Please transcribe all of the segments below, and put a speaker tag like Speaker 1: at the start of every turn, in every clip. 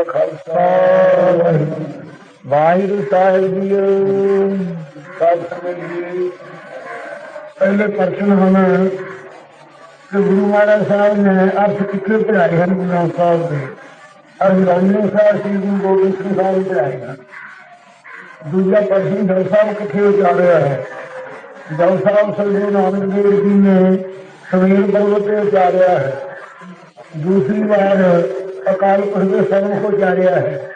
Speaker 1: ਕਾ ਖਾਲਸਾ ਵਾਹਿਗੁਰੂ ਸਾਹਿਬ ਜੀ ਸਾਧ ਜੀ। ਪਹਿਲੇ ਪ੍ਰਸ਼ਨ ਹਨ ਕਿ ਗੁਰੂ ਮਹਾਰਾਜ ਸਾਹਿਬ ਨੇ ਅਰਥ ਕਿੱਥੇ ਪੜਾਏ ਹਨ ਗੁਰੂ ਗ੍ਰੰਥ ਸਾਹਿਬ ਦੇ? ਅਰਜਨ ਸਾਹਿਬ, ਸ੍ਰੀ ਗੁਰੂ ਗੋਬਿੰਦ ਸਿੰਘ ਸਾਹਿਬ ਪੜਾਏ ਹਨ। ਦੂਜਾ ਪ੍ਰਸ਼ਨ ਜਲ ਸਾਹਿਬ ਕਿੱਥੇ ਉਚਾਰਿਆ ਹੈ? ਜਲ ਸਾਹਿਬ, ਸ੍ਰੀ ਗੁਰੂ ਨਾਨਕ ਦੇਵ ਜੀ ਨੇ ਸਵੇਰ ਪਰਵਤ ਤੇ ਉਚਾਰਿਆ ਹੈ। ਦੂਸਰੀ ਵਾਰ ਅਕਾਲ ਪੁਰਖ ਦੇ ਸਰਮ ਕੋ ਉਚਾਰਿਆ ਹੈ।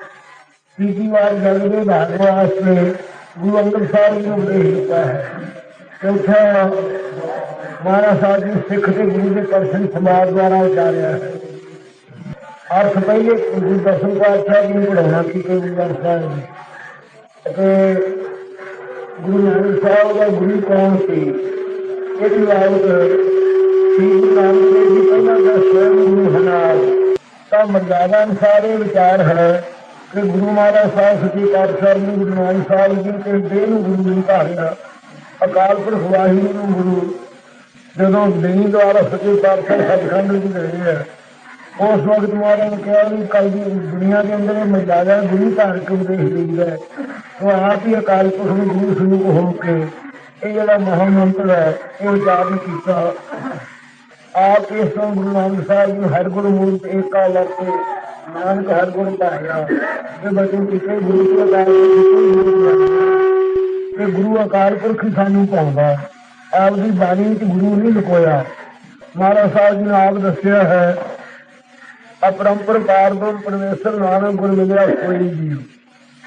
Speaker 1: ਤੀਜੀ ਵਾਰ ਜਗ ਦੇ ਧਾਰਨ ਵਾਸਤੇ ਗੁਰੂ ਅੰਗਦ ਸਾਹਿਬ ਜੀ ਨੂੰ ਉਪਦੇਸ਼ ਦਿੱਤਾ ਹੈ। ਚੌਥਾ, ਮਹਾਰਾਜ ਸਾਹਿਬ ਜੀ ਸਿੱਖ ਤੇ ਗੁਰੂ ਦੇ ਦਰਸ਼ਨ ਸਮਾਜ ਦੁਆਰਾ ਉਚਾਰਿਆ ਹੈ। ਅਰਥ ਪਹਿਲੇ ਗੁਰੂ ਦਰਸ਼ਨ ਪਾਤਸ਼ਾਹ ਜੀ ਨੂੰ ਪੜਾਉਣਾ ਸੀ ਕਿ ਗੁਰੂ ਗ੍ਰੰਥ ਸਾਹਿਬ ਜੀ। ਅਤੇ ਗੁਰੂ ਨਾਨਕ ਸਾਹਿਬ ਦਾ ਗੁਰੂ ਕੌਣ ਸੀ? ਇਹਦੀ ਬਾਬਤ ਸ੍ਰੀ ਗੁਰੂ ਨਾਨਕ ਦੇਵ ਜੀ ਪਹਿਲਾਂ ਦਾ ਸਵੈਮ ਗੁਰੂ ਹਨਾਰ ਤਾਂ ਮਰਜ਼ਾਦਾ ਅਨੁਸਾਰ ਇਹ ਵਿਚਾਰ ਹੈ ਕਿ ਗੁਰੂ ਮਹਾਰਾਜ ਸਾਹਿਬ ਸੱਚੇ ਪਾਤਸ਼ਾਹ ਨੂੰ ਗੁਰੂ ਨਾਨਕ ਸਾਹਿਬ ਜੀ ਤੇ ਦੇਹ ਨੂੰ ਗੁਰੂ ਨਹੀਂ ਧਾਰਿਆ। ਅਕਾਲ ਪੁਰਖ ਵਾਹਿਗੁਰੂ ਨੂੰ ਗੁਰੂ, ਜਦੋਂ ਦੇਣੀ ਦੁਆਰਾ ਸੱਚੇ ਪਾਤਸ਼ਾਹ ਸੱਚਖੰਡ ਵਿੱਚ ਗਏ ਹੈ ਉਸ ਵਕਤ ਮਹਾਰਾਜ ਨੇ ਕਿਹਾ ਵੀ ਕੱਲ ਦੀ ਦੁਨੀਆ ਦੇ ਅੰਦਰ ਇਹ ਮਰਜ਼ਾਦਾ ਗੁਰੂ ਧਾਰਕ ਉਪਦੇਸ਼ ਦਿੰਦਾ ਹੈ? ਉਹ ਆਪ ਹੀ ਅਕਾਲ ਪੁਰਖ ਨੂੰ ਗੁਰੂ ਸਰੂਪ ਹੋ ਕੇ ਇਹ ਜਿਹੜਾ ਮਹਾਂ ਮੰਤਰ ਹੈ, ਉਹ ਉਚਾਰਨ ਕੀਤਾ। ਆਪ ਇਸ ਤੋਂ ਗੁਰੂ ਨਾਨਕ ਸਾਹਿਬ ਜੀ ਹਰ ਗੁਰੂ ਮੂਰਤ ਏਕਾ ਲਰਤੇ ਨਾਨਕ ਹਰ ਗੁਣ ਪਾਇਆ ਇਹ ਬਚਨ ਕੀਤੇ ਗੁਰੂ ਕੀ ਅਕਾਲ ਪੁਰਖ ਗੁਰੂ ਅਕਾਲ ਪੁਰਖ ਸਾਨੂੰ ਪਾਉਂਦਾ। ਆਪ ਦੀ ਬਾਣੀ ਵਿੱਚ ਗੁਰੂ ਨਹੀਂ ਲੁਕੋਇਆ। ਮਹਾਰਾਜ ਸਾਹਿਬ ਜੀ ਨੇ ਆਪ ਦੱਸਿਆ ਹੈ, ਅਪਰੰਪਰ ਪਾਰਬ੍ਰਹਮ ਪਰਮੇਸ਼ਰ ਨਾਨਕ ਗੁਰ ਮਿਲਿਆ ਕੋਈ ਜੀਵ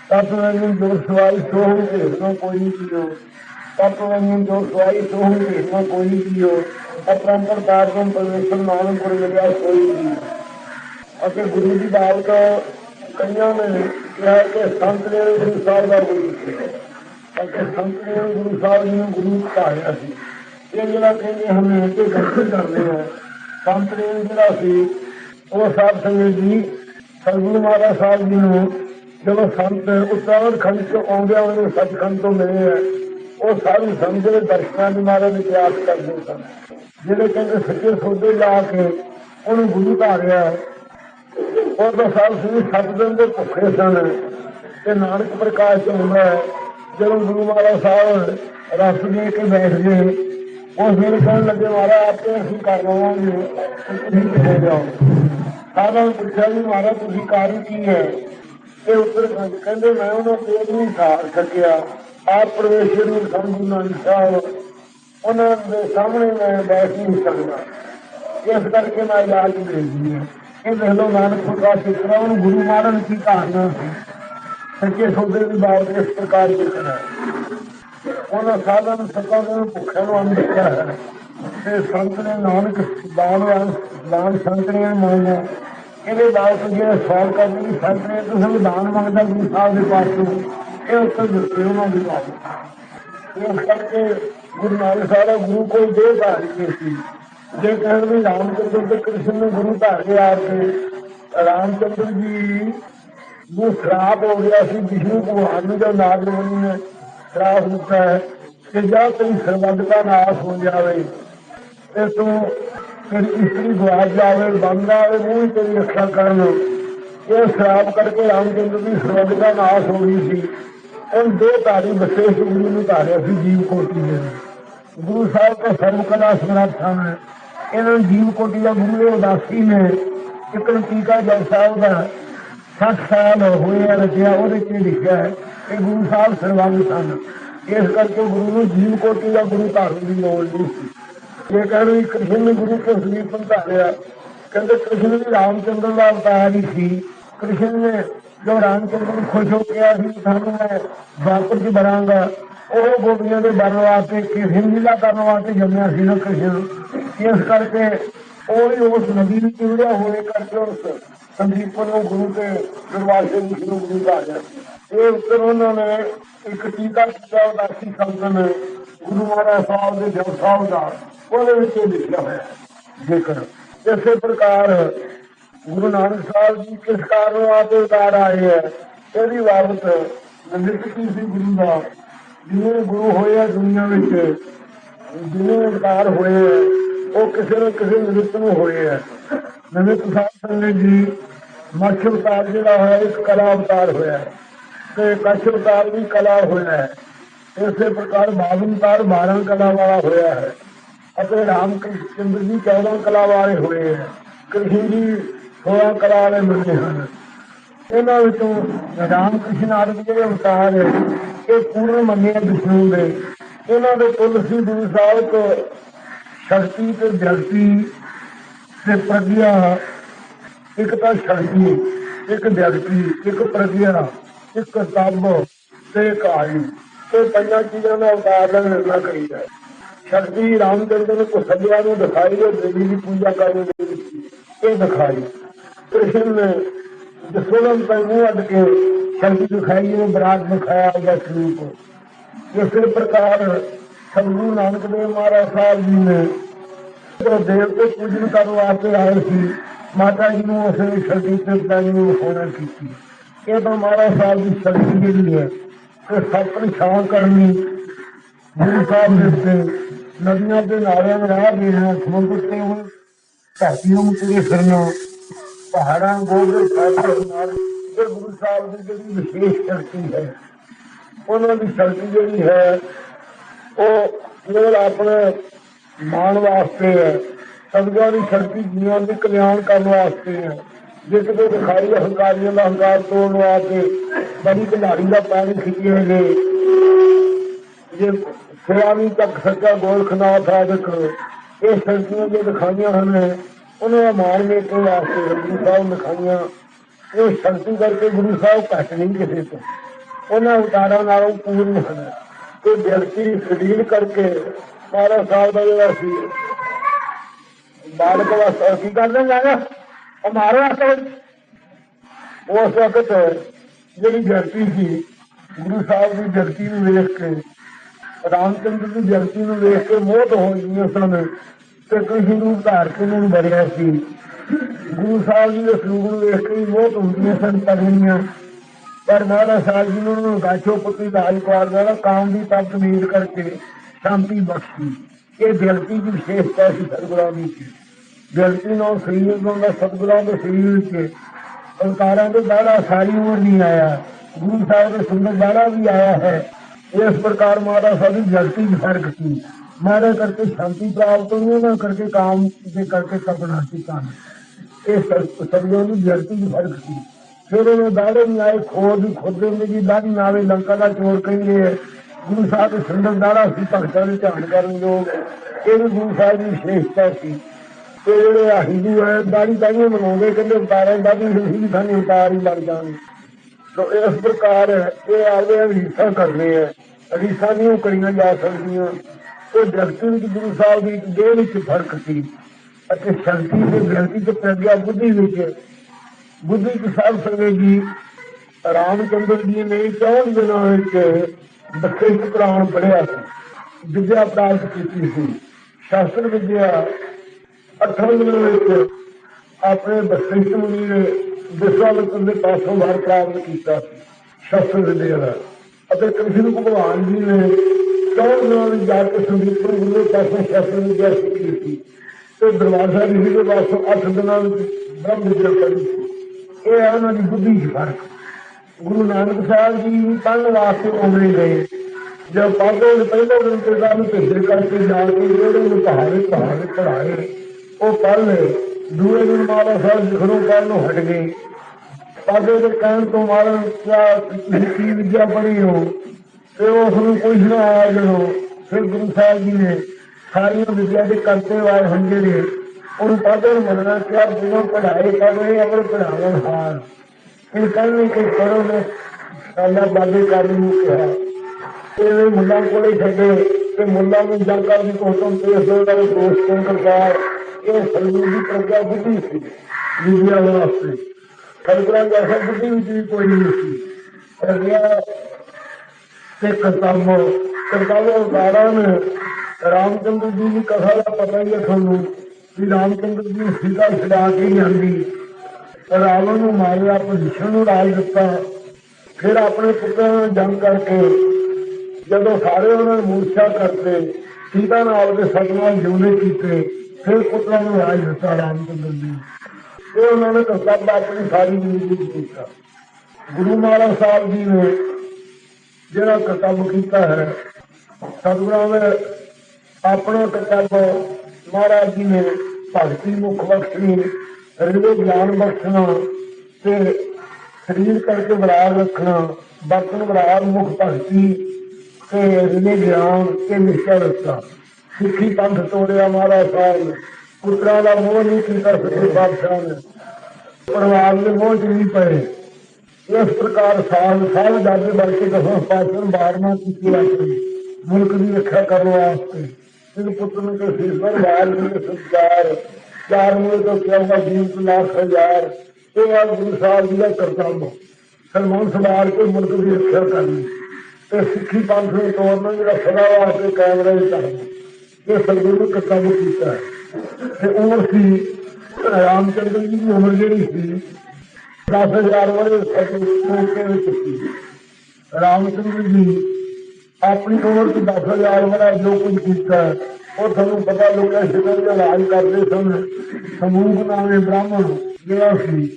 Speaker 1: ਤਤ ਰੰਗਨ ਜੋ ਸਵਾਈ ਸੋਹਣ ਕੇ ਕੋਈ ਨਹੀਂ ਜੀਓ ਤਤ ਰੰਗਨ ਜੋ ਸਵਾਈ ਸੋਹਣ ਕੇ ਸੋ ਕੋਈ ਨਹੀਂ ਜੀਓ ਅਪਰੰਪਰ ਪਾਰਬ੍ਰਹਮ ਪਰਮੇਸ਼ਰ ਨਾਨਕ ਗੁਰ ਮਿਲਿਆ ਅਤੇ ਗੁਰੂ ਦੀ ਬਾਤ ਕਈਆਂ ਨੇ ਕਿਹਾ ਕਿ ਸੰਤ ਨੇ ਗੁਰੂ ਸਾਹਿਬ ਦਾ ਗੁਰੂ ਸੀ ਅਤੇ ਸੰਤ ਨੇ ਗੁਰੂ ਸਾਹਿਬ ਜੀ ਨੂੰ ਗੁਰੂ ਕਹਾਇਆ ਸੀ। ਇਹ ਜਿਹੜਾ ਕਹਿੰਦੇ ਹਨ ਕਿ ਗਲਤੀ ਕਰਦੇ ਆ। ਸੰਤ ਨੇ ਜਿਹੜਾ ਸੀ, ਉਹ ਸਾਧ ਸੰਗਤ ਜੀ ਸਤਿਗੁਰੂ ਮਹਾਰਾਜ ਸਾਹਿਬ ਜੀ ਨੂੰ ਜਦੋਂ ਸੰਤ ਉੱਤਰਾਖੰਡ ਖੰਡ ਤੋਂ ਆਉਂਦੇ ਉਹਨੂੰ ਸੱਚਖੰਡ ਤੋਂ ਮਿਲੇ ਆ ਉਹ ਸਾਰੀ ਸੰਗਤ ਦਰਸ਼ਨਾਂ ਦੇ ਮਾਰੇ ਨੇ ਕਰਦੇ ਸਨ। ਜਿਹੜੇ ਕਹਿੰਦੇ ਸੱਚੇ ਸੌਦੇ ਲਾ ਕੇ ਉਹਨੂੰ ਗੁਰੂ ਧਾਰਿਆ ਉਹ ਤਾਂ ਸਾਧ ਸੰਗਤ ਸੱਤ ਦੇ ਭੁੱਖੇ ਸਨ ਤੇ ਨਾਨਕ ਪ੍ਰਕਾਸ਼ ਹੁੰਦਾ ਜਦੋਂ ਗੁਰੂ ਮਹਾਰਾਜ ਸਾਹਿਬ ਰਸ ਦੇ ਕੇ ਬੈਠ ਗਏ, ਉਹ ਫਿਰ ਕਹਿਣ ਲੱਗੇ, ਮਹਾਰਾਜ, ਆਪੇ ਅਸੀਂ ਕਰ ਲਵਾਂਗੇ, ਤੁਸੀਂ ਚਲੇ ਜਾਓ? ਸਾਧਾਂ ਨੂੰ ਪੁੱਛਿਆ ਵੀ, ਮਹਾਰਾਜ, ਤੁਸੀਂ ਕਾਰਨ ਕੀ ਹੈ? ਤੇ ਉੱਤਰ ਕਹਿੰਦੇ, ਮੈਂ ਉਹਨਾਂ ਤੇ ਨਹੀਂ ਸਾਰ ਸਕਿਆ। ਆਪ ਪਰਮੇਸ਼ਰ ਸੰਗੂ ਨਾਲ ਸਾਹਿਬ ਉਹਨਾਂ ਦੇ ਸਾਹਮਣੇ ਮੈਂ ਬੈਠ ਨਹੀਂ ਸਕਦਾ। ਇਸ ਕਰਕੇ ਮੈਂ ਇਲਾਜ ਮਿਲਦੀ ਹੈ। ਇਹ ਦੇਖ ਲਓ, ਨਾਨਕ ਪ੍ਰਕਾਸ਼ ਇਤਰਾ ਉਹਨੂੰ ਗੁਰੂ ਮਾਰਨ ਦੀ ਧਾਰਨਾ ਸੱਚੇ ਸੌਦੇ ਦੀ ਬਾਤ ਇਸ ਪ੍ਰਕਾਰ ਲਿਖਣਾ ਉਹਨਾਂ ਸਾਧਾਂ ਨੂੰ ਨੂੰ ਭੁੱਖਿਆਂ ਨੂੰ ਅੰਨ ਹੈ। ਤੇ ਸੰਤ ਨੇ ਨਾਨਕ ਦਾਨ ਦਾਨ ਸੰਤ ਨੇ ਮੰਗਿਆ ਇਹਦੇ ਬਾਅਦ ਜਿਹੜੇ ਸਵਾਲ ਕਰਦੇ ਸੰਤ ਨੇ ਤੁਸੀਂ ਦਾਨ ਮੰਗਦਾ ਗੁਰੂ ਸਾਹਿਬ ਦੇ ਪਾਸੋਂ ਇਹ ਉੱਤਰ ਦਿੱਤੇ ਉਹਨਾਂ ਦੀ ਬਾਤ ਇਸ ਕਰਕੇ ਗੁਰੂ ਨਾਨਕ ਸਾਹਿਬ, ਗੁਰੂ ਕੋਈ ਦੇ ਧਾਰੀ ਸੀ ਜੇ ਕਹਿਣ ਵੀ ਰਾਮਚੰਦਰ ਤੇ ਕ੍ਰਿਸ਼ਨ ਨੂੰ ਗੁਰੂ ਧਾਰੇ ਆ ਕੇ, ਰਾਮਚੰਦਰ ਜੀ ਨੂੰ ਖਰਾਬ ਹੋ ਗਿਆ ਸੀ ਵਿਸ਼ਨੂੰ ਭਗਵਾਨ ਨੂੰ ਜੋ ਨਾਗਰਮਣੀ ਨੇ ਸ਼ਰਾਪ ਦਿੱਤਾ ਹੈ ਕਿ ਜਾਂ ਤੇਰੀ ਸਰਬੱਤ ਦਾ ਨਾਸ਼ ਹੋ ਜਾਵੇ, ਤੇ ਤੂੰ ਤੇਰੀ ਇਸਤਰੀ ਗਵਾਚ ਜਾਵੇ ਬੰਦ ਆਵੇ ਮੂੰਹ ਤੇਰੀ ਰੱਖਿਆ ਕਰਨ। ਇਹ ਸ਼ਰਾਪ ਕਰਕੇ ਰਾਮਚੰਦਰ ਦੀ ਸਰਬੱਤ ਦਾ ਨਾਸ਼ ਹੋ ਗਈ ਸੀ। ਉਹ ਦੋ ਧਾਰੀ ਵਿਸ਼ੇਸ਼ ਗੁਰੂ ਨੂੰ ਧਾਰਿਆ ਸੀ ਜੀਵ ਕੋਟੀ ਦੇ ਗੁਰੂ ਸਾਹਿਬ ਦਾ ਸਰਵ ਕਲਾ ਸਮਰੱਥ ਹਨ ਇਹਨਾਂ ਜੀਵ ਕੋਟੀ ਦਾ ਗੁਰੂ ਉਦਾਸੀ ਨੇ। ਇੱਕ ਟੀਕਾ ਜਲ ਸਾਹਿਬ ਦਾ 60 ਸਾਲ ਹੋਏ ਰਚਿਆ, ਉਹਦੇ ਚ ਲਿਖਿਆ ਹੈ ਕਿ ਗੁਰੂ ਸਾਹਿਬ ਸਰਵੰਗ ਸਨ। ਇਸ ਕਰਕੇ ਗੁਰੂ ਨੂੰ ਜੀਵ ਕੋਟੀ ਦਾ ਗੁਰੂ ਧਾਰਨ ਦੀ ਲੋੜ ਨਹੀਂ ਸੀ। ਜੇ ਕਹਿੰਦੇ ਕ੍ਰਿਸ਼ਨ ਨੇ ਗੁਰੂ ਕੇ ਸਲੀਪ ਧਾਰਿਆ ਕਹਿੰਦੇ ਕ੍ਰਿਸ਼ਨ ਵੀ ਰਾਮਚੰਦਰ ਦਾ ਅਵਤਾਰ ਹੀ ਸੀ। ਕ੍ਰਿਸ਼ਨ ਨੇ ਜੋ ਰਾਮਚੰਦਰ ਖੁਸ਼ ਹੋ ਕੇ ਸੀ ਤੁਹਾਨੂੰ ਮੈਂ ਬਾਪਰ ਜੀ ਬਣਾਂਗਾ ਉਹ ਗੋਪੀਆਂ ਦੇ ਬਰਨ ਵਾਸਤੇ ਕ੍ਰਿਸ਼ਨ ਲੀਲਾ ਕਰਨ ਵਾਸਤੇ ਜੰਮਿਆ ਸੀ ਨਾ ਕ੍ਰਿਸ਼ਨ। ਇਸ ਕਰਕੇ ਉਹ ਹੀ ਉਸ ਨਦੀ ਵਿੱਚ ਜੁੜਿਆ ਹੋਏ ਕਰਕੇ ਉਸ ਸੰਦੀਪ ਨੂੰ ਗੁਰੂ ਦੇ ਦਰਬਾਰ ਦੇ ਵਿੱਚ ਨੂੰ ਗੁਰੂ ਦਾ ਇਹ ਉੱਤਰ ਉਹਨਾਂ ਨੇ ਇੱਕ ਟੀਕਾ ਕੀਤਾ, ਉਦਾਸੀ ਸ਼ਬਦ ਨੇ ਗੁਰੂ ਮਹਾਰਾਜ ਸਾਹਿਬ ਦੇ ਜਪ ਸਾਹਿਬ ਦਾ ਉਹਦੇ ਵਿੱਚ ਲਿਖਿਆ ਹੋਇਆ ਜੇਕਰ ਇਸੇ ਪ੍ਰਕਾਰ ਗੁਰੂ ਨਾਨਕ ਸਾਹਿਬ ਜੀ ਕਿਸ ਕਾਰਨ ਆਪੇ ਉਤਾਰ ਆਏ ਹੈ ਇਹਦੀ ਬਾਬਤ ਨਿਮਿਤ ਸੀ ਗੁਰੂ ਦਾ, ਜਿਵੇਂ ਗੁਰੂ ਹੋਏ ਆ ਦੁਨੀਆ ਵਿੱਚ, ਜਿਵੇਂ ਅਵਤਾਰ ਹੋਏ ਆ, ਉਹ ਕਿਸੇ ਨਾ ਕਿਸੇ ਨਿਮਿਤ ਨੂੰ ਹੋਏ ਆ। ਨਿਮਿਤ ਸਾਹਿਬ ਸੰਗਤ ਜੀ, ਮੱਛ ਅਵਤਾਰ ਜਿਹੜਾ ਹੈ ਇੱਕ ਕਲਾ ਅਵਤਾਰ ਹੋਇਆ। ਤੇ ਕੱਛ ਅਵਤਾਰ ਵੀ ਕਲਾ ਹੋਇਆ ਹੈ। ਇਸੇ ਪ੍ਰਕਾਰ ਬਾਵਨ ਅਵਤਾਰ 12 ਕਲਾ ਵਾਲਾ ਹੋਇਆ ਹੈ। ਅਤੇ ਰਾਮ ਚੰਦਰ ਜੀ 14 ਕਲਾ ਵਾਲੇ ਹੋਏ ਹੈ ਕ੍ਰਿਸ਼ਨ ਜੀ 16 ਕਲਾ ਵਾਲੇ ਹਨ। ਇਹਨਾਂ ਵਿੱਚੋਂ ਰਾਮ ਕ੍ਰਿਸ਼ਨ ਆਦਿ ਜਿਹੜੇ ਅਵਤਾਰ ਇਹ ਪੂਰਨ ਮੰਨੇ ਵਿਸ਼ਨੂੰ ਦੇ। ਇਹਨਾਂ ਦੇ ਤੁਲਸੀ ਗੁਰੂ ਸਾਹਿਬ ਕੋ ਸ਼ਕਤੀ ਤੇ ਜਗਤੀ ਤੇ ਪ੍ਰਗਿਆ। ਇੱਕ ਤਾਂ ਸ਼ਕਤੀ, ਇੱਕ ਜਗਤੀ ਇੱਕ ਪ੍ਰਗਿਆ, ਇੱਕ ਤਪ ਤੇ ਇੱਕ ਆਯੂ। ਇਹ ਪੰਜਾਂ ਚੀਜ਼ਾਂ ਦਾ ਅਵਤਾਰ ਦਾ ਨਿਰਣਾ ਕਰੀਦਾ ਸ਼ਕਤੀ ਰਾਮਚੰਦਰ ਨੂੰ ਕੁਸਲਿਆ ਨੂੰ ਦਿਖਾਈ ਦੇ ਦੇਵੀ ਦੀ ਪੂਜਾ ਕਰਨ ਦੇ ਇਹ ਦਿਖਾਈ। ਕ੍ਰਿਸ਼ਨ ਨੇ ਜਸੋਲਨ ਤੋਂ ਮੂੰਹ ਅੱਡ ਕੇ ਸ਼ਕਤੀ ਦਿਖਾਈ ਉਹ ਬਰਾਤ ਦਿਖਾਇਆ ਉਹਦਾ ਸਰੂਪ ਇਸੇ ਪ੍ਰਕਾਰ ਸਤਿਗੁਰੂ ਨਾਨਕ ਦੇਵ ਮਹਾਰਾਜ ਸਾਹਿਬ ਜੀ ਨੇ ਜੋ ਦੇਵਤੇ ਪੂਜਨ ਕਰਨ ਵਾਸਤੇ ਆਏ ਸੀ, ਮਾਤਾ ਜੀ ਨੂੰ ਉਸੇ ਸ਼ਕਤੀ ਤੇ ਪਿਤਾਜੀ ਨੂੰ ਹੋਣਾ ਕੀਤੀ। ਇਹ ਤਾਂ ਮਹਾਰਾਜ ਸਾਹਿਬ ਦੀ ਸ਼ਕਤੀ ਜਿਹੜੀ ਹੈ ਤੇ ਸੱਪ ਨੂੰ ਕਰਨੀ, ਗੁਰੂ ਸਾਹਿਬ ਦੇ ਉੱਤੇ ਨਦੀਆਂ ਦੇ ਨਾਲਿਆਂ ਨੂੰ ਰਾਹ ਦੇਣਾ ਸਮੁੰਦਰ ਤੇ ਉਹ ਧਰਤੀਆਂ ਨੂੰ ਤੁਰੇ ਫਿਰਨਾ। ਪਹਾੜਾਂ ਗੋਬਰ ਸਾਹਿਬ ਨਾਲ ਗੁਰੂ ਸਾਹਿਬ ਦੀ ਜਿਹੜੀ ਵਿਸ਼ੇਸ਼ ਸ਼ਕਤੀ ਹੈ, ਉਹਨਾਂ ਦੀ ਸ਼ਕਤੀ ਜਿਹੜੀ ਹੈ, ਉਹ ਕੇਵਲ ਆਪਣੇ ਮਾਣ ਵਾਸਤੇ ਹੈ ਸਤਿਗੁਰਾਂ ਦੀ ਸ਼ਕਤੀ ਜੀਵਨ ਦੇ ਕਲਿਆਣ ਕਰਨ ਵਾਸਤੇ ਹੈ। ਜੇ ਕਿਤੇ ਦਿਖਾਈ ਹੰਕਾਰੀਆਂ ਦਾ ਹੰਕਾਰ ਤੋੜਨ ਵਾਸਤੇ ਬੜੀ ਖਿਡਾਰੀ ਦਾ ਪਾਣੀ ਖਿੱਚੇ ਗਏ ਜੇ ਸਿਆਮੀ ਤੱਕ ਸੱਚਾ ਗੋਲਖਨਾਥ ਆਦਿਕ ਇਹ ਸ਼ਕਤੀਆਂ ਜੇ ਦਿਖਾਈਆਂ ਹਨ ਉਹਨਾਂ ਦਾ ਮਾਣ ਮੇਟਣ ਵਾਸਤੇ ਗੁਰੂ ਸਾਹਿਬ ਦਿਖਾਈਆਂ ਇਹ ਸ਼ਕਤੀ ਕਰਕੇ ਗੁਰੂ ਸਾਹਿਬ ਘੱਟ ਨਹੀਂ ਕਿਸੇ ਤੋਂ। ਉਹਨਾਂ ਉਤਾਰਾਂ ਨਾਲੋਂ ਪੂਰਨ ਹਨ। ਤੇ ਵਿਅਕਤੀ ਸਦੀਲ ਕਰਕੇ ਮਹਾਰਾਜ ਸਾਹਿਬ ਦਾ ਜਿਹੜਾ ਸੀ, ਬਾਲਕ ਵਾਸਤੇ ਕੀ ਕਰਦੇ ਜਾਗਾ ਉਹ ਵਾਸਤੇ। ਉਸ ਵਕਤ ਜਿਹੜੀ ਵਿਅਕਤੀ ਸੀ, ਗੁਰੂ ਸਾਹਿਬ ਦੀ ਵਿਅਕਤੀ ਨੂੰ ਵੇਖ ਕੇ, ਰਾਮਚੰਦਰ ਦੀ ਵਿਅਕਤੀ ਨੂੰ ਵੇਖ ਕੇ ਮੋਹ ਹੋ ਗਈਆਂ ਸਨ। ਤੇ ਕ੍ਰਿਸ਼ਨ ਰੂਪ ਧਾਰ ਕੇ ਉਹਨਾਂ ਨੂੰ ਬਰਿਆ ਸੀ। ਗੁਰੂ ਸਾਹਿਬ ਜੀ ਦੇ ਸਰੂਪ ਨੂੰ ਵੇਖ ਕੇ ਹੀ ਹੁੰਦੀਆਂ ਸਨ ਪਗੜੀਆਂ ਪਰ ਮਹਾਰਾਜ ਸਾਹਿਬ ਜੀ ਨੇ ਉਹਨਾਂ ਨੂੰ ਗਾਛੋ ਪੁੱਤੀ ਦਾ ਹਲਕਾਰ ਦਾ ਕਾਮ ਦੀ ਤਪ ਮੀਰ ਕਰਕੇ ਸ਼ਾਂਤੀ ਬਖਸ਼ੀ। ਇਹ ਵਿਅਕਤੀ ਦੀ ਵਿਸ਼ੇਸ਼ਤਾ ਸੀ ਸਤਿਗੁਰਾਂ ਦੀ। ਵਿਅਕਤੀ ਨੂੰ ਸਰੀਰ ਨੂੰ ਦਾ ਸਤਿਗੁਰਾਂ ਦੇ ਸਰੀਰ ਵਿੱਚ ਅਵਤਾਰਾਂ ਦੇ ਦਾੜਾ ਸਾਰੀ ਉਮਰ ਨਹੀਂ ਆਇਆ। ਗੁਰੂ ਸਾਹਿਬ ਦੇ ਸੁੰਦਰ ਦਾੜਾ ਵੀ ਆਇਆ ਹੈ। ਇਸ ਪ੍ਰਕਾਰ ਮਹਾਰਾਜ ਸਾਹਿਬ ਦੀ ਵਿਅਕਤੀ ਦੀ ਫ਼ਰਕ ਸੀ। ਮਹਾਰਾਜ ਕਰਕੇ ਸ਼ਾਂਤੀ ਪ੍ਰਾਪਤ ਹੋਈ ਉਹਨਾਂ ਕਰਕੇ ਕਾਮ ਦੇ ਕਰਕੇ ਤਪਣਾ ਸੀ ਕੰਮ ਇਹ ਸਤਿਗੁਰਾਂ ਦੀ ਵਿਅਕਤੀ ਦੀ ਫ਼ਰਕ ਸੀ। ਫਿਰ ਉਹਨੇ ਦਾੜੇ ਨਹੀਂ ਆਏ ਖੋਦ ਦੀ ਖੁਦ ਦੇ ਦੀ ਦਾੜੀ ਨਾਵੇ ਲੰਕਾ ਦਾ ਚੋਰ ਕਹਿੰਦੇ ਹੈ ਗੁਰੂ ਦੇ ਸੁੰਦਰ ਦਾੜਾ ਸੀ, ਭਗਤਾਂ ਦੇ ਧਿਆਨ ਕਰਨ ਯੋਗ। ਇਹ ਵੀ ਗੁਰੂ ਸਾਹਿਬ ਦੀ ਵਿਸ਼ੇਸ਼ਤਾ ਸੀ। ਤੇ ਜਿਹੜੇ ਹਿੰਦੂ ਹੈ ਦਾੜੀ ਦਾੜੀਆਂ ਮਨਾਉਂਦੇ, ਕਹਿੰਦੇ ਉਤਾਰਾਂ ਦਾ ਵੀ ਹਿੰਦੂ ਉਤਾਰ ਹੀ ਲੱਗ ਜਾਣਗੇ ਤੋ ਇਸ ਪ੍ਰਕਾਰ ਇਹ ਆਪਦੇ ਅਰੀਸਾ ਕਰਨੇ ਆ। ਅਰੀਸਾ ਨਹੀਂ ਉਹ ਕਰੀਆਂ ਜਾ ਸਕਦੀਆਂ। ਉਹ ਵਿਅਕਤੀ ਵਿੱਚ ਗੁਰੂ ਸਾਹਿਬ ਦੀ ਦੇਹ ਵਿੱਚ ਫ਼ਰਕ ਸੀ ਅਤੇ ਸ਼ਕਤੀ ਤੇ ਵਿਅਕਤੀ ਤੇ ਪ੍ਰਗਿਆ ਬੁੱਧੀ ਵਿੱਚ ਬੁੱਧੀ ਦੀ ਸਾਹਿਬ ਸੰਗੇ ਰਾਮਚੰਦਰ ਜੀ ਨੇ 14 ਦਿਨਾਂ ਵਿੱਚ ਬੱਚੇ ਇੱਕ ਪੜਿਆ ਸੀ, ਵਿਦਿਆ ਪ੍ਰਾਪਤ ਕੀਤੀ ਸੀ। ਸ਼ਾਸਤਰ ਵਿਦਿਆ ਅੱਠਾਂ ਦਿਨਾਂ ਵਿੱਚ ਆਪਣੇ ਬਸਿਸ਼ਟ ਮੁਨੀ ਨੇ ਵਿਸ਼ਵਾਮਿਤਰ ਦੇ ਪਾਸੋਂ ਵਰ ਪ੍ਰਾਪਤ ਕੀਤਾ ਸੀ ਸ਼ਾਸਤਰ ਵਿਦਿਆ ਦਾ। ਅਤੇ ਕ੍ਰਿਸ਼ਨ ਭਗਵਾਨ ਜੀ ਨੇ 14 ਦਿਨਾਂ ਜਾ ਕੇ ਸੰਦੀਪ ਗੁਰੂ ਪਾਸੋਂ ਸ਼ਾਸਤਰ ਵਿਦਿਆ ਸਿੱਖੀ ਸੀ ਤੇ ਦਰਬਾਰ ਸਾਹਿਬ ਜੀ ਦੇ ਪਾਸੋਂ 8 ਦਿਨਾਂ ਵਿੱਚ ਬ੍ਰਹਮ ਵਿਦਿਆ ਪੜ੍ਹੀ ਇਹ ਹੈ ਉਹਨਾਂ ਦੀ ਬੁੱਧੀ 'ਚ ਫ਼ਰਕ। ਗੁਰੂ ਨਾਨਕ ਸਾਹਿਬ ਜੀ ਵੀ ਪੜ੍ਹਨ ਵਾਸਤੇ ਆਉਂਦੇ ਗਏ। ਜਦ ਪੜ੍ਹਦੇ ਨੇ ਪਹਿਲੇ ਦਿਨ ਤੇ ਸਾਨੂੰ ਭੇਜੇ ਕਰਕੇ ਜਾ ਕੇ ਜਿਹੜੇ ਨੂੰ ਪਹਾੜੇ ਪਹਾੜੇ ਪੜਾਏ ਉਹ ਪੜ੍ਹ ਲਏ ਦੂਏ ਦਿਨ ਮਾਲਾ ਸਾਹਿਬ ਜਿਖਰੋਂ ਪੜ੍ਹਨੋਂ ਹਟ ਗਏ। ਪਾਦੇ ਦੇ ਕਹਿਣ ਤੋਂ ਮਾਰਨ ਕਿਆ ਕੀ ਵਿਦਿਆ ਪੜੀ ਹੋ ਤੇ ਉਸ ਨੂੰ ਕੁਝ ਨਾ ਆਇਆ ਜਦੋਂ ਫਿਰ ਗੁਰੂ ਸਾਹਿਬ ਜੀ ਨੇ ਸਾਰੀਆਂ ਵਿਦਿਆ ਦੇ ਕਰਤੇ ਵਾਲੇ ਹਨ ਜਿਹੜੇ ਉਹਨੂੰ ਪੜ੍ਹਦੇ ਮੰਨਣਾ ਕਿ ਆਪ ਜਿਹਨੂੰ ਪੜ੍ਹਾਏ ਕਰ ਅਗਰ ਪੜ੍ਹਾਵਣ ਹਾਰ। ਇਹ ਕਹਿੰਦੇ ਕਿ ਕਰੋ ਨੇ ਸਾਡਾ ਬਾਬੇ ਕਰਨ ਨੂੰ ਕਿਹਾ, ਇਹ ਮੁੱਲਾ ਕੋਲੇ ਛੱਡੇ ਤੇ ਮੁੱਲਾ ਨੂੰ ਜੰਗਲ ਦੀ ਕੋਟਮ ਤੇ ਅਸਲ ਦਾ ਦੋਸਤ ਤੋਂ ਕਰਕਾਰ ਇਹ ਸਲੂਕ ਦੀ ਪ੍ਰਗਿਆ ਬੁੱਧੀ ਸੀ ਵਿਦਿਆ ਵਾਸਤੇ। ਕਲਪਨਾ ਜੈਸਾ ਬੁੱਧੀ ਵਿੱਚ ਕੋਈ ਨਹੀਂ ਸੀ। ਪ੍ਰਗਿਆ ਤੇ ਕਰਤਵ ਕਰਤਵ ਉਦਾਹਰਣ ਰਾਮਚੰਦਰ ਜੀ ਦੀ ਕਥਾ ਦਾ ਪਤਾ ਹੀ ਹੈ ਤੁਹਾਨੂੰ ਵੀ ਰਾਮਚੰਦਰ ਜੀ ਨੇ ਸੀਤਾ ਛਡਾ ਕੇ ਜਾਂਦੀ। ਰਾਵਣ ਨੂੰ ਮਾਰਿਆ ਭਿਸ਼ਣ ਨੂੰ ਰਾਜ ਦਿੱਤਾ। ਫਿਰ ਆਪਣੇ ਪੁੱਤਰਾਂ ਨਾਲ ਜੰਗ ਕਰਕੇ ਜਦੋਂ ਸਾਰੇ ਉਹਨਾਂ ਨੂੰ ਮੂਰਛਾ ਕਰਤੇ, ਸੀਤਾ ਨਾਲ ਦੇ ਸਤਨਾਮ ਜਿਉਂਦੇ ਕੀਤੇ, ਫਿਰ ਪੁੱਤਰਾਂ ਨੂੰ ਰਾਜ ਦਿੱਤਾ ਰਾਮਚੰਦਰ ਜੀ। ਤੇ ਉਹਨਾਂ ਨੇ ਕਰਤੱਵ ਆਪਣੀ ਸਾਰੀ ਜ਼ਿੰਦਗੀ ਕੀਤਾ। ਗੁਰੂ ਮਹਾਰਾਜ ਸਾਹਿਬ ਜੀ ਨੇ ਜਿਹੜਾ ਕਰਤੱਵ ਕੀਤਾ ਹੈ, ਸਤਿਗੁਰਾਂ ਨੇ ਆਪਣਾ ਕਰਤੱਵ ਮਹਾਰਾਜ ਜੀ ਨੇ ਭਗਤੀ ਮੁਖ ਬਖਸ਼ਣੀ ਰਿਲੇ ਗਿਆਨ ਬਖਸ਼ਣਾ ਤੇ ਸਰੀਰ ਕਰਕੇ ਬਰਾਰ ਰੱਖਣਾ, ਬਰਤਨ ਬਰਾਰ ਮੁਖ ਭਗਤੀ ਤੇ ਰਿਲੇ ਗਿਆਨ ਤੇ ਨਿਸ਼ਚੈ ਰੱਖਣਾ ਸਿੱਖੀ ਪੰਥ ਤੋੜਿਆ ਮਹਾਰਾਜ ਸਾਹਿਬ ਨੇ ਪੁੱਤਰਾਂ ਦਾ ਮੋਹ ਨਹੀਂ ਕੀਤਾ ਸੱਚੇ ਪਾਤਸ਼ਾਹ ਨੇ। ਪਰਿਵਾਰ ਦੇ ਮੋਹ ਚ ਨਹੀਂ ਪਏ। ਇਸ ਪ੍ਰਕਾਰ ਸਾਲ ਸਾਲ ਜਾਦੇ ਬਣ ਕੇ ਦਸਾਂ ਪਾਸਨ ਬਾਰਨਾ ਕੀਤੀ ਰੱਖੀ ਮੁਲਕ ਦੀ ਰੱਖਿਆ ਕਰਨ ਵਾਸਤੇ ਇਹ ਪੁੱਤਰ ਨੂੰ ਤੇ ਸਿਰਫਰ ਬਾਲ ਦੇ ਸੰਸਕਾਰ, ਚਾਰ ਮੂਲੇ ਤੋਂ ਕਿਹਾ ਹੋਇਆ ਜੀਵ ਲੱਖ ਹਜ਼ਾਰ, ਇਹ ਆ ਗੁਰੂ ਸਾਹਿਬ ਜੀ ਦਾ ਕਰਤੱਵ। ਸਨਮਾਨ ਸੰਭਾਲ ਕੇ ਮੁਲਕ ਦੀ ਰੱਖਿਆ ਕਰਨੀ। ਤੇ ਸਿੱਖੀ ਪੰਥ ਨੂੰ ਤੋੜਨਾ ਜਿਹੜਾ ਸਦਾ ਵਾਸਤੇ ਕਾਇਮ ਰਹੇ ਚਾਹੀਦਾ ਇਹ ਸਰਗੁਰੂ ਕਰਤੱਵ ਕੀਤਾ। ਤੇ ਉਮਰ ਸੀ, ਰਾਮਚੰਦਰ ਜੀ ਦੀ ਉਮਰ ਜਿਹੜੀ ਸੀ 10000 ਵਰੇ ਸੱਚੇ ਵਿੱਚ ਸੀ ਰਾਮਚੰਦਰ ਜੀ, ਆਪਣੀ ਉਮਰ ਚ 10000 ਵਰਾ ਜੋ ਕੁਝ ਕੀਤਾ, ਉਹ ਤੁਹਾਨੂੰ ਪਤਾ ਲੋਕਾਂ ਸ਼ਿਕਰ ਦੇ ਇਲਾਜ ਕਰਦੇ ਸਨ। ਸਮੂਹ ਨਾਮੇ ਬ੍ਰਾਹਮਣ ਜਿਹੜਾ ਸੀ,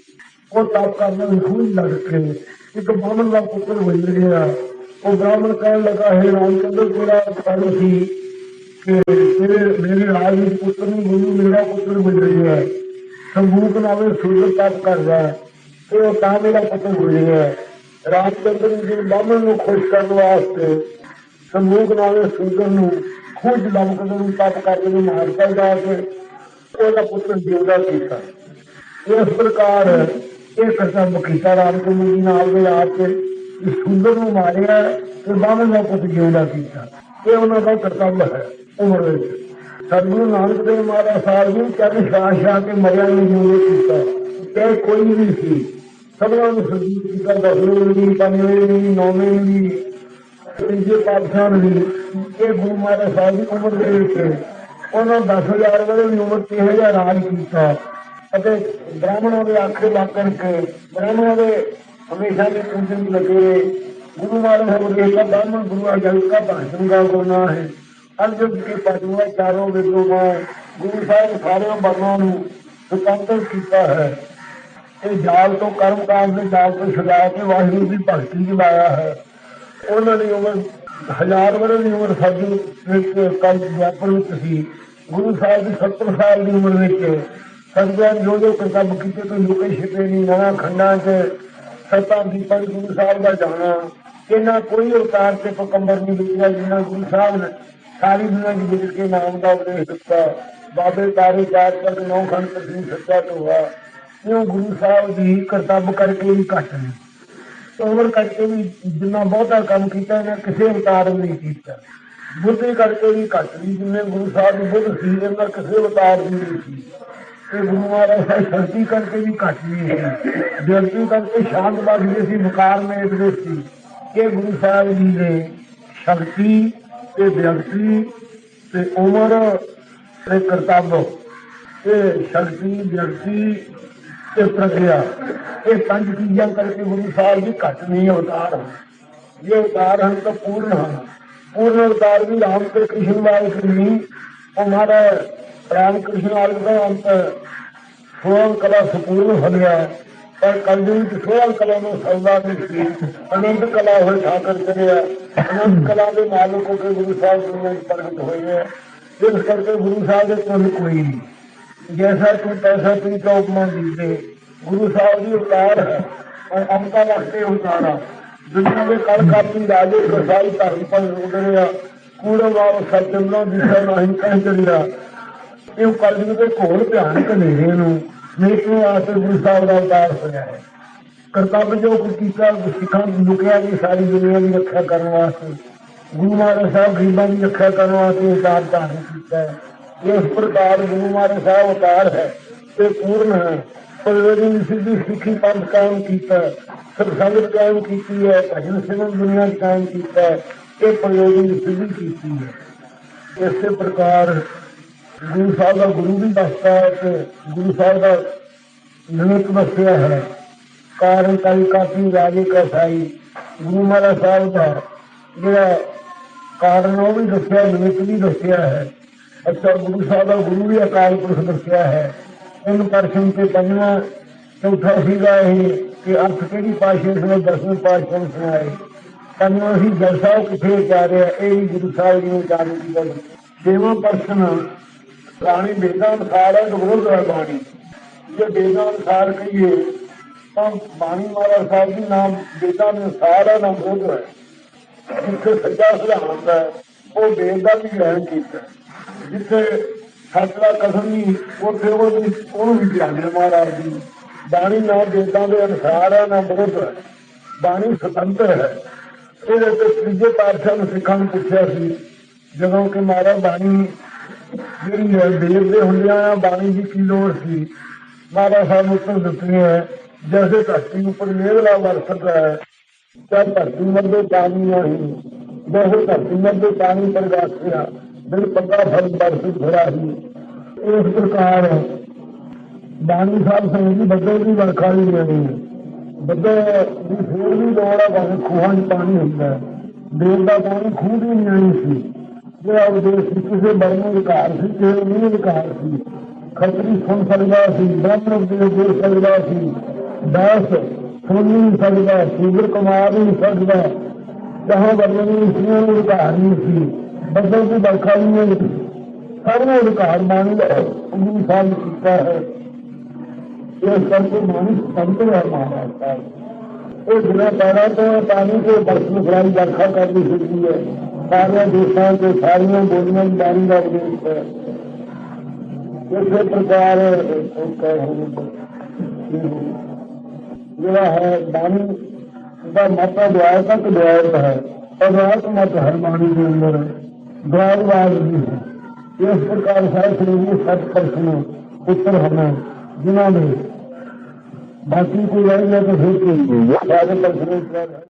Speaker 1: ਉਹ ਤਪ ਕਰਨ ਨੂੰ ਲੱਗ ਕੇ ਇੱਕ ਬ੍ਰਾਹਮਣ ਦਾ ਪੁੱਤਰ ਬਣ ਗਿਆ। ਉਹ ਬ੍ਰਾਹਮਣ ਕਹਿਣ ਲੱਗਾ, ਹੈ ਰਾਮਚੰਦਰ ਤੇਰਾ ਕੰਮ ਸੀ ਕਿ ਤੇਰੇ, ਮੇਰੇ ਰਾਜ ਵਿੱਚ ਪੁੱਤਰ ਨੂੰ ਗੁਰੂ ਮੇਰਾ ਪੁੱਤਰ ਮਿਲ ਰਿਹਾ ਹੈ ਸੰਭੂਕ ਨਾਵੇਂ ਸੂਰਜ ਤਪ ਕਰਦਾ। ਹੈ ਤੇ ਉਹ ਤਾਂ ਮੇਰਾ ਪੁੱਤਰ ਬਣ ਰਿਹਾ ਰਾਮਚੰਦਰ ਜੀ ਬਾਹਮਣ ਨੂੰ ਖੁਸ਼ ਕਰਨ ਵਾਸਤੇ ਸੰਭੂਕ ਨਾਵੇਂ ਸੂਰਜ ਨੂੰ ਖੁਦ ਲਮਕ ਨੂੰ ਤਪ ਕਰਕੇ ਨੂੰ ਮਾਰਦਾ ਜਾ ਕੇ ਉਹਦਾ ਪੁੱਤਰ ਜਿਉਂਦਾ ਕੀਤਾ ਇਸ ਪ੍ਰਕਾਰ ਇਹ ਕਰਤੱਵ ਕੀਤਾ ਰਾਮਚੰਦਰ ਜੀ ਨਾਲ ਦੇ ਆਪ ਤੇ ਇਸ ਸੁੰਦਰ ਨੂੰ ਮਾਰਿਆ ਤੇ ਬਾਹਮਣ ਦਾ ਪੁੱਤ ਜਿਉਂਦਾ ਕੀਤਾ ਇਹ ਉਹਨਾਂ ਦਾ ਕਰਤੱਵ ਹੈ ਉਮਰ ਵਿੱਚ। ਸਤਿਗੁਰੂ ਨਾਨਕ ਦੇਵ ਮਹਾਰਾਜ ਸਾਹਿਬ ਜੀ ਚਰਨ ਛਾਂ ਛਾਂ ਕੇ ਮਰਿਆ ਨੂੰ ਜਿਉਂਦੇ ਕੀਤਾ। ਤੇ ਕੋਈ ਨਹੀਂ ਸੀ। ਸਭਨਾਂ ਨੂੰ ਸਰਜੀਤ ਕੀਤਾ, ਦਸਵੇਂ ਦੀ ਪੰਜਵੇਂ ਦੀ ਨੌਵੇਂ ਦੀ ਤੀਜੇ ਪਾਤਸ਼ਾਹ ਦੀ ਇਹ ਗੁਰੂ ਮਹਾਰਾਜ ਸਾਹਿਬ ਦੀ ਉਮਰ ਦੇ ਵਿੱਚ ਉਹਨਾਂ 10000 ਵੇਲੇ ਦੀ ਉਮਰ 3000 ਰਾਜ ਕੀਤਾ। ਅਤੇ ਬ੍ਰਾਹਮਣਾਂ ਦੇ ਆਖੇ ਲੱਗ ਕਰਕੇ ਬ੍ਰਾਹਮਣਾਂ ਦੇ ਹਮੇਸ਼ਾ ਦੀ ਪੂਜਨ ਲੱਗੇ। ਗੁਰੂ ਮਹਾਰਾਜ ਸਾਹਿਬ ਦੇ ਕਾ ਬ੍ਰਾਹਮਣ ਗੁਰੂ ਅਜਲ ਕਾ ਭਾਸ਼ਣ ਦਾ ਗੁਰਨਾ ਹੈ। ਅਰਜਨ ਕੀ ਪਦਵਾ ਚਾਰੋਂ ਵਿਦੋ ਗੁਰੂ ਸਾਹਿਬ ਸਾਰੇ ਬਰਨਾਂ ਨੂੰ ਸੁਤੰਤਰ ਕੀਤਾ ਹੈ। ਇਹ ਜਾਲ ਤੋਂ ਕਰਮ ਕਾਂਡ ਦੇ ਜਾਲ ਤੋਂ ਛੁਡਾ ਕੇ ਵਾਹਿਗੁਰੂ ਦੀ ਭਗਤੀ ਚ ਲਾਇਆ ਹੈ। ਉਹਨਾਂ ਦੀ ਉਮਰ ਹਜ਼ਾਰ ਵਰੇ ਦੀ ਉਮਰ ਸਾਡੀ ਵਿੱਚ ਕੱਲ ਵਿਆਪਨ ਵਿੱਚ ਸੀ। ਗੁਰੂ ਸਾਹਿਬ ਦੀ 70 ਸਾਲ ਦੀ ਉਮਰ ਵਿੱਚ ਸੰਗਿਆ ਜੋ ਜੋ ਕਰਤੱਵ ਕੀਤੇ ਤੋਂ ਲੋਕੇ ਛਿਪੇ ਨਹੀਂ, ਨਵਾਂ ਖੰਡਾਂ 'ਚ ਸਤਾਂ ਦੀਪਾਂ 'ਚ ਗੁਰੂ ਸਾਹਿਬ ਦਾ ਜਾਣਾ। ਇਹਨਾਂ ਕੋਈ ਅਵਤਾਰ ਤੇ ਪਕੰਬਰ ਨਹੀਂ ਲਿਖਿਆ ਜਿੰਨਾ ਗੁਰੂ ਸਾਹਿਬ ਨੇ ਸਾਰੀ ਦੁਨੀਆ ਦੀ ਮਿਲ ਕੇ ਨਾਮ ਦਾ ਉਪਦੇਸ਼ ਦਿੱਤਾ। ਬਾਬੇ ਤਾਰੇ ਚਾਰ ਪਰ ਨੌ ਖੰਡ ਤਸਵੀਰ ਸੱਚਾ ਢੋਆ ਇਹ ਗੁਰੂ ਸਾਹਿਬ ਦੀ ਕਰਤੱਵ ਕਰਕੇ ਵੀ ਘੱਟ ਨੇ। ਉਮਰ ਕਰਕੇ ਵੀ ਜਿੰਨਾ ਬਹੁਤਾ ਕੰਮ ਕੀਤਾ ਇਹਨੇ ਕਿਸੇ ਅਵਤਾਰ ਨੇ ਕੀਤਾ। ਬੁੱਧੀ ਕਰਕੇ ਵੀ ਘੱਟ ਨਹੀਂ ਜਿੰਨੇ ਗੁਰੂ ਸਾਹਿਬ ਦੀ ਬੁੱਧ ਸੀ ਇਹਨਾਂ ਕਿਸੇ ਅਵਤਾਰ ਦੀ ਨਹੀਂ ਸੀ। ਤੇ ਗੁਰੂ ਮਹਾਰਾਜ ਸਾਹਿਬ ਸ਼ਕਤੀ ਕਰਕੇ ਵੀ ਘੱਟ ਨਹੀਂ ਹੈ ਜਲਦੀ ਕਰਕੇ ਸ਼ਾਂਤ ਬਾਗੀ ਸੀ ਵਿਕਾਰ ਮੇਟਦੇ ਸੀ ਕਿ ਗੁਰੂ ਸਾਹਿਬ ਜੀ ਨੇ ਸ਼ਕਤੀ ਤੇ ਵਿਅਕਤੀ ਤੇ ਉਮਰ ਤੇ ਕਰਤੱਵ ਤੇ ਸ਼ਕਤੀ ਵਿਅਕਤੀ ਤੇ ਪ੍ਰਗਿਆ। ਇਹ ਪੰਜ ਚੀਜ਼ਾਂ ਕਰਕੇ ਗੁਰੂ ਸਾਹਿਬ ਜੀ ਘੱਟ ਨਹੀਂ ਅਵਤਾਰ ਇਹ ਅਵਤਾਰ ਹਨ ਤਾਂ ਪੂਰਨ ਹਨ। ਪੂਰਨ ਅਵਤਾਰ ਵੀ ਰਾਮ ਤੇ ਕ੍ਰਿਸ਼ਨ ਵਾਲੇ ਨਹੀਂ। ਹਮਾਰਾ ਰਾਮ ਕ੍ਰਿਸ਼ਨ ਵਾਲੇ ਦਾ ਅੰਤ ਸੋਹਣ ਕਲਾ ਸੰਪੂਰਨ ਹੋ ਪਰ ਕਲਯੁਗ ਸੋਹਣ ਕਲਾ ਨੂੰ ਸੌਦਾ ਨਹੀਂ। ਸੀ ਅਨੰਤ ਕਲਾ ਹੋਏ ਠਾਕਰ ਚੜਿਆ ਅਨੰਤ ਕਲਾ ਦੇ ਮਾਲਕ ਹੋ ਕੇ ਗੁਰੂ ਸਾਹਿਬ ਦੁਨੀਆ ਵਿੱਚ ਪ੍ਰਗਟ ਹੋਏ ਹੈ ਇਸ ਕਰਕੇ ਗੁਰੂ ਸਾਹਿਬ ਦੇ ਕੋਲ ਕੋਈ ਨਹੀਂ ਜੈਸਾ ਤੂੰ ਤੈਸਾ ਤੂੰ ਕਾ ਉਪਮਾ ਦੀਦੇ ਗੁਰੂ ਸਾਹਿਬ ਦੀ ਉਤਾਰ ਹੈ ਔਰ ਅਮਤਾ ਵਕਤੇ ਉਤਾਰਾ ਦੁਨੀਆ ਦੇ ਕਲ ਕਾਪੀ ਰਾਜੇ ਕਸਾਈ ਧਰਮ ਪਰ ਉਗਰਿਆ ਕੂੜਾ ਵਾਲ ਸਤਿੰਨਾ ਦਿਸ਼ਾ ਨਹੀਂ ਕਹਿ ਚੜਿਆ ਇਹ ਕਲਯੁਗ ਦੇ ਘੋਰ ਭਿਆਨਕ ਹਨੇਰੇ ਨੂੰ ਮੇਟੂ ਆਸਰ ਗੁਰੂ ਸਾਹਿਬ ਦਾ ਉਤਾਰ ਹੋਇਆ ਹੈ। ਕਰਤੱਵ ਜੋ ਕੁ ਕੀਤਾ, ਸਿੱਖਾਂ ਨੂੰ ਲੁਕਿਆ ਦੀ ਸਾਰੀ ਦੁਨੀਆ ਦੀ ਰੱਖਿਆ ਕਰਨ ਵਾਸਤੇ। ਗੁਰੂ ਮਹਾਰਾਜ ਸਾਹਿਬ ਗਰੀਬਾਂ ਦੀ ਰੱਖਿਆ ਕਰਨ ਵਾਸਤੇ ਉਤਾਰ ਧਾਰਨ ਕੀਤਾ ਹੈ। ਇਸ ਪ੍ਰਕਾਰ ਗੁਰੂ ਮਹਾਰਾਜ ਸਾਹਿਬ ਉਤਾਰ ਹੈ ਤੇ ਪੂਰਨ ਹੈ। ਪਰਵੇਦੀ ਸਿੱਧੀ ਸਿੱਖੀ ਪੰਥ ਕਾਇਮ ਕੀਤਾ ਹੈ। ਸਰਸੰਗਤ ਕਾਇਮ ਕੀਤੀ ਹੈ, ਭਜਨ ਸਿਮਰਨ ਦੁਨੀਆ ਕਾਇਮ ਕੀਤਾ ਹੈ ਇਹ ਪ੍ਰਯੋਗੀ ਸਿੱਧੀ ਕੀਤੀ ਹੈ। ਇਸੇ ਪ੍ਰਕਾਰ ਗੁਰੂ ਸਾਹਿਬ ਦਾ ਗੁਰੂ ਵੀ ਦੱਸਦਾ ਹੈ ਤੇ ਗੁਰੂ ਸਾਹਿਬ ਦਾ ਨਿਮਿਤ ਦੱਸਿਆ ਹੈ। ਕਾਰਨ ਕਈ ਕਾਫ਼ੀ ਰਾਜੇ ਕਾ ਗੁਰੂ ਮਹਾਰਾਜ ਸਾਹਿਬ ਦਾ ਜਿਹੜਾ ਕਾਰਨ ਉਹ ਵੀ ਦੱਸਿਆ ਨਿਮਿਤ ਵੀ ਦੱਸਿਆ ਹੈ। ਅੱਛਾ ਗੁਰੂ ਸਾਹਿਬ ਦਾ ਗੁਰੂ ਵੀ ਅਕਾਲ ਪੁਰਖ ਦੱਸਿਆ ਹੈ। ਤਿੰਨ ਪਰਸਨ ਤੇ ਪੰਜਵਾਂ, ਚੌਥਾ ਸੀਗਾ ਇਹ ਕਿ ਅਰਥ ਕਿਹੜੀ ਪਾਸ਼ੇ ਨੂੰ ਦਸਵੇਂ ਪਾਸ਼ੇ ਨੂੰ ਸੁਣਾਏ। ਪੰਜਵਾਂ ਸੀ ਜਲਸਾ ਕਿੱਥੇ ਉਚਾਰਿਆ, ਇਹ ਵੀ ਗੁਰੂ ਸਾਹਿਬ ਜੀ ਨੇ ਉਚਾਰਨ ਕੀਤਾ। ਛੇਵਾਂ ਪਰਸਨ ਰਾਣੀ ਬੇਦਾਂ ਅਨੁਸਾਰ ਹੈ ਗੋਲ ਦਾ ਬਾਣੀ। ਜੇ ਬੇਦਾਂ ਅਨੁਸਾਰ ਕਹੀਏ, ਤਾਂ ਬਾਣੀ ਮਹਾਰਾਜ ਸਾਹਿਬ ਦੀ ਨਾਮ ਬੇਦਾਂ ਅਨੁਸਾਰ ਹੈ, ਨਾਮ ਬੋਧ ਹੈ। ਜਿੱਥੇ ਸੱਚਾ ਸਿਧਾਂਤ ਹੈ, ਉਹ ਵੇਦ ਦਾ ਵੀ ਗ੍ਰਹਿਣ ਕੀਤਾ। ਜਿੱਥੇ ਸੱਚ ਦਾ ਉੱਥੇ ਉਹ ਵੀ, ਉਹਨੂੰ ਵੀ ਧਿਆਨ ਮਹਾਰਾਜ ਦੀ ਬਾਣੀ ਨਾ ਵੇਦਾਂ ਦੇ ਅਨੁਸਾਰ ਹੈ, ਨਾ ਬੋਧ ਹੈ। ਬਾਣੀ ਸੁਤੰਤਰ ਹੈ। ਇਹਦੇ ਤੇ ਤੀਜੇ ਪਾਤਸ਼ਾਹ ਨੂੰ ਸਿੱਖਾਂ ਨੂੰ ਪੁੱਛਿਆ ਸੀ, ਜਦੋਂ ਕਿ ਮਹਾਰਾਜ ਬਾਣੀ ਜਿਹੜੀ ਹੈ, ਵੇਦ ਦੇ ਹੁੰਦਿਆਂ ਬਾਣੀ ਦੀ ਕੀ ਲੋੜ ਸੀ? ਮਹਾਰਾਜ ਸਾਹਿਬ ਨੂੰ ਉੱਤਰ ਦਿੱਤੇ ਹੈ, ਜੈਸੇ ਧਰਤੀ ਉੱਪਰ ਮੇਘਲਾ ਵਰਸਦਾ ਹੈ ਚਾਹ ਧਰਤੀ ਮੱਦੇ ਪਾਣੀ ਨਹੀਂ ਬਹੁ ਧਰਤੀ ਮੱਦੇ ਪਾਣੀ ਪ੍ਰਗਾਸਿਆ ਬਿਲ ਪੱਗਾ ਫਲ ਬਰਸਿਤ ਭਰਾਹੀ ਇਸ ਪ੍ਰਕਾਰ ਬਾਣੀ ਸਾਹਿਬ ਸੰਗੀ ਬੱਦਲ ਦੀ ਵਰਖਾ ਵੀ ਲੈਣੀ ਬੱਦਲ ਦੀ ਫੇਰ ਵੀ ਲੋੜ ਆ, ਭਾਵੇਂ ਖੂਹਾਂ 'ਚ ਪਾਣੀ ਹੁੰਦਾ ਦੇਵ ਦਾ ਪਾਣੀ ਖੂਹ ਦੀ ਨਹੀਂ ਆਈ ਸੀ। ਜਿਹੜਾ ਉਦੇਸ਼ ਸੀ, ਕਿਸੇ ਬਰਮੇ ਵਿਕਾਰ ਸੀ, ਕਿਸੇ ਨਹੀਂ ਵਿਕਾਰ ਸੀ। ਖਤਰੀ ਸੁਣ ਸਕਦਾ ਸੀ ਬ੍ਰਹਮ ਦੇ ਦੇ ਸਕਦਾ ਸੀ। ਦਾਸ ਸੁਣ ਨਹੀਂ ਸਕਦਾ ਸੂਬਰ ਕੁਮਾਰ ਨਹੀਂ ਸਕਦਾ। ਜਹਾਂ ਵਰਮਨੀ ਸੀ ਨੂੰ ਅਧਿਕਾਰ ਨਹੀਂ ਸੀ। ਬੱਦਲ ਦੀ ਵਰਖਾ ਵੀ ਨਹੀਂ ਸੀ ਸਭ ਨੂੰ ਵਿਕਾਰ ਬਾਣੀ ਸਾਲ ਕੀਤਾ ਹੈ। ਇਸ ਕਰਕੇ ਮਾਨਸ ਸੰਤਰ ਹੈ ਮਹਾਰਾਜ ਸਾਹਿਬ ਉਹ ਬਿਨਾਂ ਪੈਰਾਂ ਤੋਂ ਪਾਣੀ ਦੇ ਬਰਸਨ ਫਰਾਈ ਵਰਖਾ ਕਰਦੀ ਫਿਰਦੀ ਹੈ। ਸਾਰੀਆਂ ਦੇਸ਼ਾਂ ਤੇ ਸਾਰੀਆਂ ਬੋਲੀਆਂ ਦੀ ਬਾਣੀ ਦਾ ਉਦੇਸ਼ ਹੈ। ਇਸੇ ਪ੍ਰਕਾਰ ਜਿਹੜਾ ਹੈ, ਬਾਣੀ ਦਾ ਮਤਾ ਦੁਆਰ ਤੱਕ ਦੁਆਰ ਹੈ। ਅਦਾਤ ਮਤ ਹਰ ਬਾਣੀ ਦੇ ਅੰਦਰ ਹੈ। ਇਸ ਪ੍ਰਕਾਰ ਸਾਹਿਬ ਸ੍ਰੀ ਜੀ ਸਤ ਪਰਸਨ ਪੁੱਤਰ ਹਨ ਜਿਨ੍ਹਾਂ ਨੇ ਬਾਕੀ ਕੋਈ ਰਹਿ ਗਿਆ ਤਾਂ